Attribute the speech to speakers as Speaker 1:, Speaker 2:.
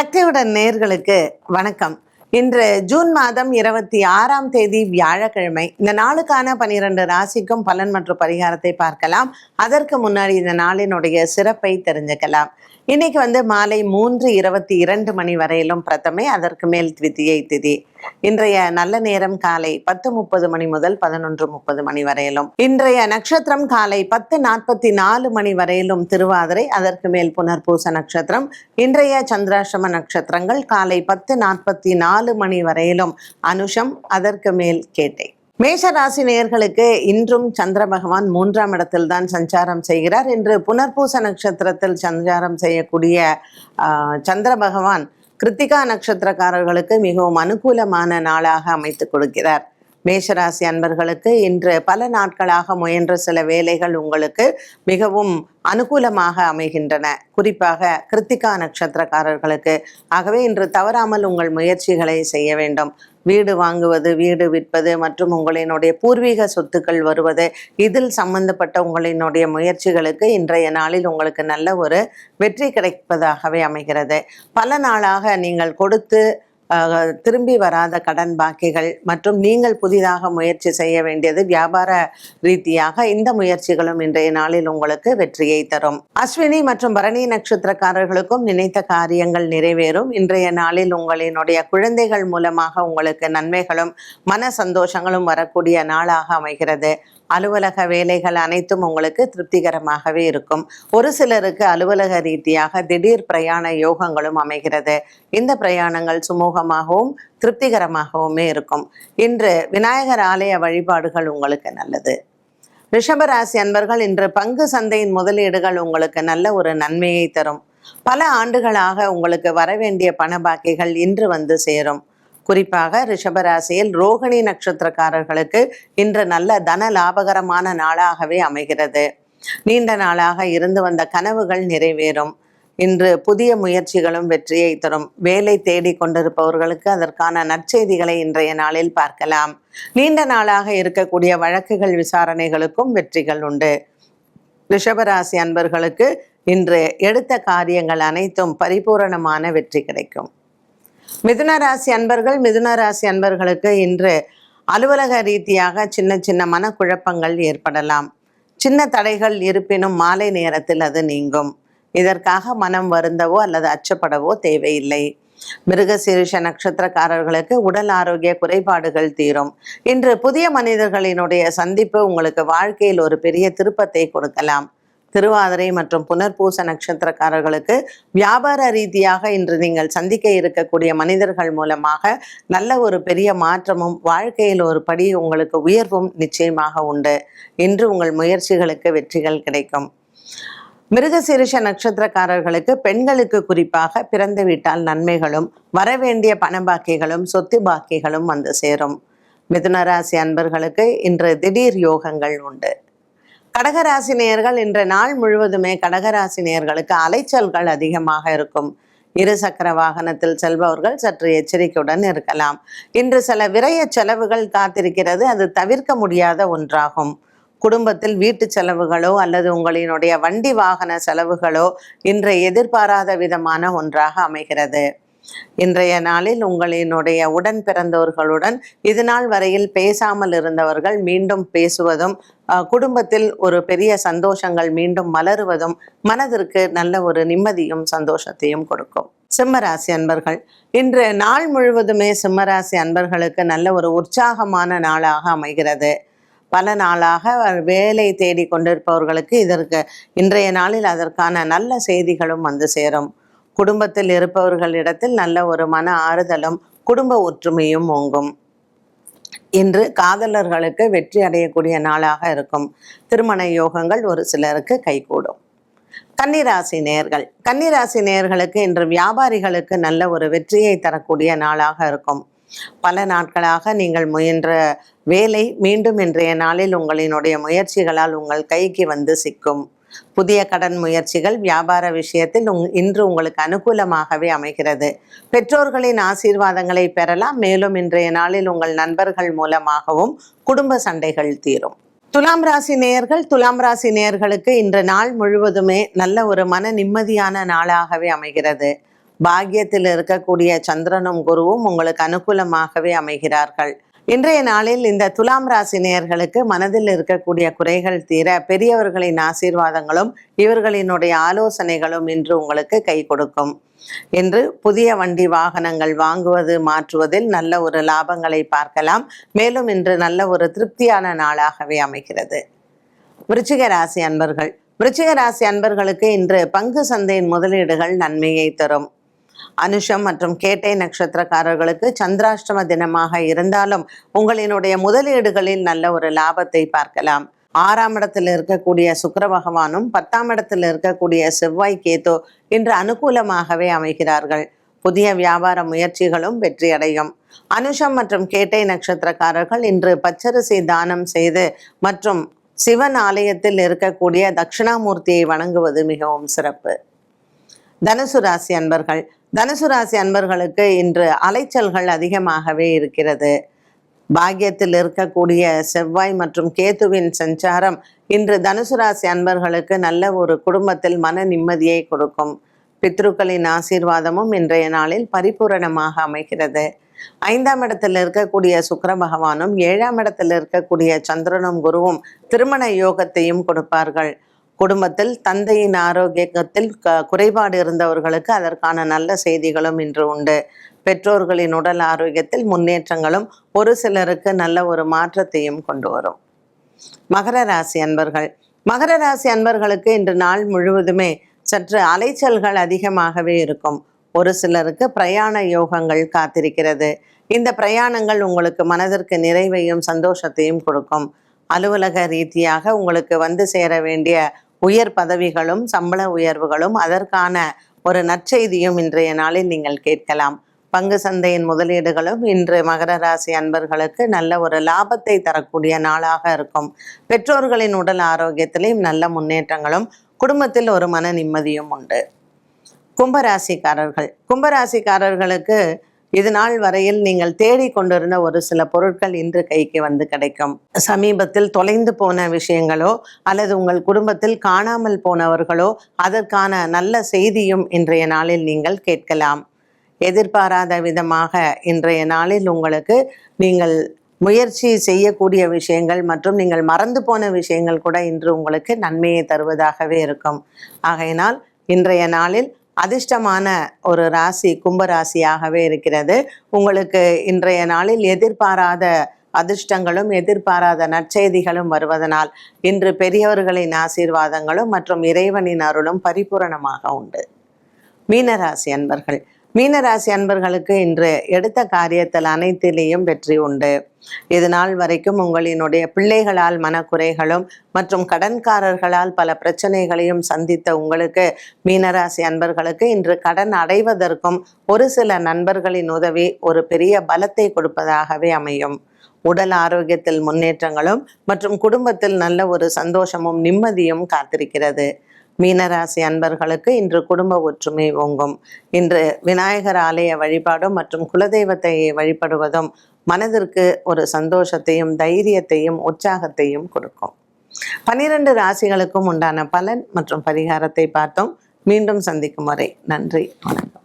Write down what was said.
Speaker 1: சக்தியுடன் நேர்களுக்கு வணக்கம். இன்று ஜூன் மாதம் இருபத்தி ஆறாம் தேதி வியாழக்கிழமை இந்த நாளுக்கான பனிரெண்டு ராசிக்கும் பலன் மற்றும் பரிகாரத்தை பார்க்கலாம். அதற்கு முன்னாடி இந்த நாளினுடைய சிறப்பை தெரிஞ்சுக்கலாம். இன்னைக்கு வந்து மாலை மூன்று இருபத்தி இரண்டு மணி வரையிலும் பிரதமை அதற்கு மேல் திவித்தியை திதி. இன்றைய நல்ல நேரம் காலை பத்து முப்பது மணி முதல் பதினொன்று முப்பது மணி வரையிலும். இன்றைய நட்சத்திரம் காலை பத்து நாற்பத்தி நாலு மணி வரையிலும் திருவாதிரை அதற்கு மேல் புனர்பூச நட்சத்திரம். இன்றைய சந்திராசிரம நட்சத்திரங்கள் காலை பத்து நாற்பத்தி நாலு மணி வரையிலும். அனுஷம் அதற்கு மேல் கேட்டை. மேஷ ராசி நேயர்களுக்கு இன்றும் சந்திர பகவான் மூன்றாம் இடத்தில் தான் சஞ்சாரம் செய்கிறார். இன்று புனர்பூச நட்சத்திரத்தில் சஞ்சாரம் செய்யக்கூடிய ஆஹ், சந்திர பகவான் கிருத்திகா நட்சத்திரக்காரர்களுக்கு மிகவும் அனுகூலமான நாளாக அமைத்து கொடுக்கிறார். மேஷராசி அன்பர்களுக்கு இன்று பல நாட்களாக முயன்ற சில வேலைகள் உங்களுக்கு மிகவும் அனுகூலமாக அமைகின்றன. குறிப்பாக கிருத்திகா நட்சத்திரக்காரர்களுக்கு. ஆகவே இன்று தவறாமல் உங்கள் முயற்சிகளை செய்ய வேண்டும். வீடு வாங்குவது வீடு விற்பது மற்றும் உங்களினுடைய பூர்வீக சொத்துக்கள் வருவது இதில் சம்பந்தப்பட்ட உங்களினுடைய முயற்சிகளுக்கு இன்றைய நாளில் உங்களுக்கு நல்ல ஒரு வெற்றி கிடைப்பதாகவே அமைகிறது. பல நாளாக நீங்கள் கொடுத்து திரும்பி வராத கடன் பாக்கிகள் மற்றும் நீங்கள் புதிதாக முயற்சி செய்ய வேண்டியது வியாபார ரீதியாக இந்த முயற்சிகளும் இன்றைய நாளில் உங்களுக்கு வெற்றியை தரும். அஸ்வினி மற்றும் பரணி நட்சத்திரக்காரர்களுக்கும் நினைத்த காரியங்கள் நிறைவேறும். இன்றைய நாளில் உங்களினுடைய குழந்தைகள் மூலமாக உங்களுக்கு நன்மைகளும் மன சந்தோஷங்களும் வரக்கூடிய நாளாக அமைகிறது. அலுவலக வேலைகள் அனைத்தும் உங்களுக்கு திருப்திகரமாகவே இருக்கும். ஒரு சிலருக்கு அலுவலக ரீதியாக திடீர் பிரயாண யோகங்களும் அமைகிறது. இந்த பிரயாணங்கள் சுமூகமாகவும் திருப்திகரமாகவுமே இருக்கும். இன்று விநாயகர் ஆலய வழிபாடுகள் உங்களுக்கு நல்லது. ரிஷபராசி அன்பர்கள் இன்று பங்கு சந்தையின் முதலீடுகள் உங்களுக்கு நல்ல ஒரு நன்மையை தரும். பல ஆண்டுகளாக உங்களுக்கு வரவேண்டிய பண பாக்கிகள் இன்று வந்து சேரும். குறிப்பாக ரிஷபராசியில் ரோகிணி நட்சத்திரக்காரர்களுக்கு இன்று நல்ல தன லாபகரமான நாளாகவே அமைகிறது. நீண்ட நாளாக இருந்து வந்த கனவுகள் நிறைவேறும். இன்று புதிய முயற்சிகளும் வெற்றியை தரும். வேலை தேடி கொண்டிருப்பவர்களுக்கு அதற்கான நற்செய்திகளை இன்றைய நாளில் பார்க்கலாம். நீண்ட நாளாக இருக்கக்கூடிய வழக்குகள் விசாரணைகளுக்கும் வெற்றிகள் உண்டு. ரிஷபராசி அன்பர்களுக்கு இன்று எடுத்த காரியங்கள் அனைத்தும் பரிபூரணமான வெற்றி கிடைக்கும். மிதுன ராசி அன்பர்கள் மிதுன ராசி அன்பர்களுக்கு இன்று அலுவலக ரீதியாக சின்ன சின்ன மனக்குழப்பங்கள் ஏற்படலாம். சின்ன தடைகள் இருப்பினும் மாலை நேரத்தில் அது நீங்கும். இதற்காக மனம் வருந்தவோ அல்லது அச்சப்படவோ தேவையில்லை. மிருகசீரிஷ நட்சத்திரக்காரர்களுக்கு உடல் ஆரோக்கிய குறைபாடுகள் தீரும். இன்று புதிய மனிதர்களினுடைய சந்திப்பு உங்களுக்கு வாழ்க்கையில் ஒரு பெரிய திருப்பத்தை கொடுக்கலாம். திருவாதிரை மற்றும் புனர்பூச நட்சத்திரக்காரர்களுக்கு வியாபார ரீதியாக இன்று நீங்கள் சந்திக்க இருக்கக்கூடிய மனிதர்கள் மூலமாக நல்ல ஒரு பெரிய மாற்றமும் வாழ்க்கையில் ஒரு படி உங்களுக்கு உயர்வும் நிச்சயமாக உண்டு. இன்று உங்கள் முயற்சிகளுக்கு வெற்றிகள் கிடைக்கும். மிருகசீரிஷ நட்சத்திரக்காரர்களுக்கு பெண்களுக்கு குறிப்பாக பிறந்த வீட்டால் நன்மைகளும் வரவேண்டிய பண பாக்கிகளும் சொத்து பாக்கிகளும் வந்து சேரும். மிதுனராசி அன்பர்களுக்கு இன்று திடீர் யோகங்கள் உண்டு. கடகராசினியர்கள் இன்ற இன்று நாள் முழுவதுமே கடகராசினியர்களுக்கு அலைச்சல்கள் அதிகமாக இருக்கும். இரு சக்கர வாகனத்தில் செல்பவர்கள் சற்று எச்சரிக்கையுடன் இருக்கலாம். இன்று சில விரைய செலவுகள் காத்திருக்கிறது. அது தவிர்க்க முடியாத ஒன்றாகும். குடும்பத்தில் வீட்டு செலவுகளோ அல்லது உங்களினுடைய வண்டி வாகன செலவுகளோ இன்று எதிர்பாராத விதமான ஒன்றாக அமைகிறது. இன்றைய நாளில் உங்களினுடைய உடன் பிறந்தவர்களுடன் இது நாள் வரையில் பேசாமல் இருந்தவர்கள் மீண்டும் பேசுவதும் குடும்பத்தில் ஒரு பெரிய சந்தோஷங்கள் மீண்டும் மலருவதும் மனதிற்கு நல்ல ஒரு நிம்மதியும் சந்தோஷத்தையும் கொடுக்கும். சிம்மராசி அன்பர்கள் இன்று நாள் முழுவதுமே சிம்மராசி அன்பர்களுக்கு நல்ல ஒரு உற்சாகமான நாளாக அமைகிறது. பல நாளாக வேலை தேடி கொண்டிருப்பவர்களுக்கு இதற்கு இன்றைய நாளில் அதற்கான நல்ல செய்திகளும் வந்து சேரும். குடும்பத்தில் இருப்பவர்களிடத்தில் நல்ல ஒரு மன ஆறுதலும் குடும்ப ஒற்றுமையும் ஓங்கும். இன்று காதலர்களுக்கு வெற்றி அடையக்கூடிய நாளாக இருக்கும். திருமண யோகங்கள் ஒரு சிலருக்கு கைகூடும். கன்னிராசி நேர்கள். கன்னிராசி நேர்களுக்கு இன்று வியாபாரிகளுக்கு நல்ல ஒரு வெற்றியை தரக்கூடிய நாளாக இருக்கும். பல நாட்களாக நீங்கள் முயன்ற வேலை மீண்டும் இன்றைய நாளில் உங்களினுடைய முயற்சிகளால் உங்கள் கைக்கு வந்து சிக்கும். புதிய கடன் முயற்சிகள் வியாபார விஷயத்தில் உங் இன்று உங்களுக்கு அனுகூலமாகவே அமைகிறது. பெற்றோர்களின் ஆசீர்வாதங்களை பெறலாம். மேலும் இன்றைய நாளில் உங்கள் நண்பர்கள் மூலமாகவும் குடும்ப சண்டைகள் தீரும். துலாம் ராசி நேயர்கள் துலாம் ராசி நேயர்களுக்கு இன்று நாள் முழுவதுமே நல்ல ஒரு மன நிம்மதியான நாளாகவே அமைகிறது. பாக்கியத்தில் இருக்கக்கூடிய சந்திரனும் குருவும் உங்களுக்கு அனுகூலமாகவே அமைகிறார்கள். இன்றைய நாளில் இந்த துலாம் ராசி நேயர்களுக்கு மனதில் இருக்கக்கூடிய குறைகள் தீர பெரியவர்களின் ஆசீர்வாதங்களும் இவர்களினுடைய ஆலோசனைகளும் இன்று உங்களுக்கு கை கொடுக்கும். என்று புதிய வண்டி வாகனங்கள் வாங்குவது மாற்றுவதில் நல்ல ஒரு லாபங்களை பார்க்கலாம். மேலும் இன்று நல்ல ஒரு திருப்தியான நாளாகவே அமைகிறது. விருச்சிக ராசி அன்பர்கள். விருச்சிக ராசி அன்பர்களுக்கு இன்று பங்கு சந்தையின் முதலீடுகள் நன்மையை தரும். அனுஷம் மற்றும் கேட்டை நட்சத்திரக்காரர்களுக்கு சந்திராஷ்டம தினமாக இருந்தாலும் உங்களினுடைய முதலீடுகளில் நல்ல ஒரு லாபத்தை பார்க்கலாம். ஆறாம் இடத்தில் இருக்கக்கூடிய சுக்கர பகவானும் பத்தாம் இடத்தில் இருக்கக்கூடிய செவ்வாய் கேத்தோ இன்று அனுகூலமாகவே அமைகிறார்கள். புதிய வியாபார முயற்சிகளும் வெற்றியடையும். அனுஷம் மற்றும் கேட்டை நட்சத்திரக்காரர்கள் இன்று பச்சரிசி தானம் செய்து மற்றும் சிவன் ஆலயத்தில் இருக்கக்கூடிய தட்சிணாமூர்த்தியை வணங்குவது மிகவும் சிறப்பு. தனுசு ராசி அன்பர்கள். தனுசு ராசி அன்பர்களுக்கு இன்று அலைச்சல்கள் அதிகமாகவே இருக்கிறது. பாக்கியத்தில் இருக்கக்கூடிய செவ்வாய் மற்றும் கேத்துவின் சஞ்சாரம் இன்று தனுசு ராசி அன்பர்களுக்கு நல்ல ஒரு குடும்பத்தில் மன நிம்மதியை கொடுக்கும். பித்ருக்களின் ஆசீர்வாதமும் இன்றைய நாளில் பரிபூரணமாக அமைகிறது. ஐந்தாம் இடத்தில் இருக்கக்கூடிய சுக்கர பகவானும் ஏழாம் இடத்தில் இருக்கக்கூடிய சந்திரனும் குருவும் திருமண யோகத்தையும் கொடுப்பார்கள். குடும்பத்தில் தந்தையின் ஆரோக்கியத்தில் க குறைபாடு இருந்தவர்களுக்கு அதற்கான நல்ல செய்திகளும் இன்று உண்டு. பெற்றோர்களின் உடல் ஆரோக்கியத்தில் முன்னேற்றங்களும் ஒரு சிலருக்கு நல்ல ஒரு மாற்றத்தையும் கொண்டு வரும். மகர ராசி அன்பர்கள். மகர ராசி அன்பர்களுக்கு இன்று நாள் முழுவதுமே சற்று அலைச்சல்கள் அதிகமாகவே இருக்கும். ஒரு சிலருக்கு பிரயாண யோகங்கள் காத்திருக்கிறது. இந்த பிரயாணங்கள் உங்களுக்கு மனதிற்கு நிறைவையும் சந்தோஷத்தையும் கொடுக்கும். அலுவலக ரீதியாக உங்களுக்கு வந்து சேர வேண்டிய உயர் பதவிகளும் சம்பள உயர்வுகளும் அதற்கான ஒரு நற்செய்தியும் இன்றைய நாளில் நீங்கள் கேட்கலாம். பங்கு சந்தையின் முதலீடுகளும் இன்று மகர ராசி அன்பர்களுக்கு நல்ல ஒரு லாபத்தை தரக்கூடிய நாளாக இருக்கும். பெற்றோர்களின் உடல் ஆரோக்கியத்திலையும் நல்ல முன்னேற்றங்களும் குடும்பத்தில் ஒரு மன நிம்மதியும் உண்டு. கும்பராசிக்காரர்கள். கும்பராசிக்காரர்களுக்கு இது நாள் வரையில் நீங்கள் தேடி கொண்டிருந்த ஒரு சில பொருட்கள் இன்று கைக்கு வந்து கிடைக்கும். சமீபத்தில் தொலைந்து போன விஷயங்களோ அல்லது உங்கள் குடும்பத்தில் காணாமல் போனவர்களோ அதற்கான நல்ல செய்தியும் இன்றைய நாளில் நீங்கள் கேட்கலாம். எதிர்பாராத விதமாக இன்றைய நாளில் உங்களுக்கு நீங்கள் முயற்சி செய்யக்கூடிய விஷயங்கள் மற்றும் நீங்கள் மறந்து போன விஷயங்கள் கூட இன்று உங்களுக்கு நன்மையை தருவதாகவே இருக்கும். ஆகையினால் இன்றைய நாளில் அதிர்ஷ்டமான ஒரு ராசி கும்பராசியாகவே இருக்கிறது. உங்களுக்கு இன்றைய நாளில் எதிர்பாராத அதிர்ஷ்டங்களும் எதிர்பாராத நற்செய்திகளும் வருவதனால் இன்று பெரியவர்களின் ஆசீர்வாதங்களும் மற்றும் இறைவனின் அருளும் பரிபூரணமாக உண்டு. மீனராசி அன்பர்கள் மீனராசி அன்பர்களுக்கு இன்று எடுத்த காரியத்தில் அனைத்திலேயும் வெற்றி உண்டு. இது நாள் வரைக்கும் உங்களினுடைய பிள்ளைகளால் மனக்குறைகளும் மற்றும் கடன்காரர்களால் பல பிரச்சனைகளையும் சந்தித்த உங்களுக்கு மீனராசி அன்பர்களுக்கு இன்று கடன் அடைவதற்கும் ஒரு சில நண்பர்களின் உதவி ஒரு பெரிய பலத்தை கொடுப்பதாகவே அமையும். உடல் ஆரோக்கியத்தில் முன்னேற்றங்களும் மற்றும் குடும்பத்தில் நல்ல ஒரு சந்தோஷமும் நிம்மதியும் காத்திருக்கிறது. மீனராசி அன்பர்களுக்கு இன்று குடும்ப ஒற்றுமை ஓங்கும். இன்று விநாயகர் ஆலய வழிபாடும் மற்றும் குலதெய்வத்தை வழிபடுவதும் மனதிற்கு ஒரு சந்தோஷத்தையும் தைரியத்தையும் உற்சாகத்தையும் கொடுக்கும். பனிரெண்டு ராசிகளுக்கும் உண்டான பலன் மற்றும் பரிகாரத்தை பார்த்தோம். மீண்டும் சந்திக்கும் வரை நன்றி வணக்கம்.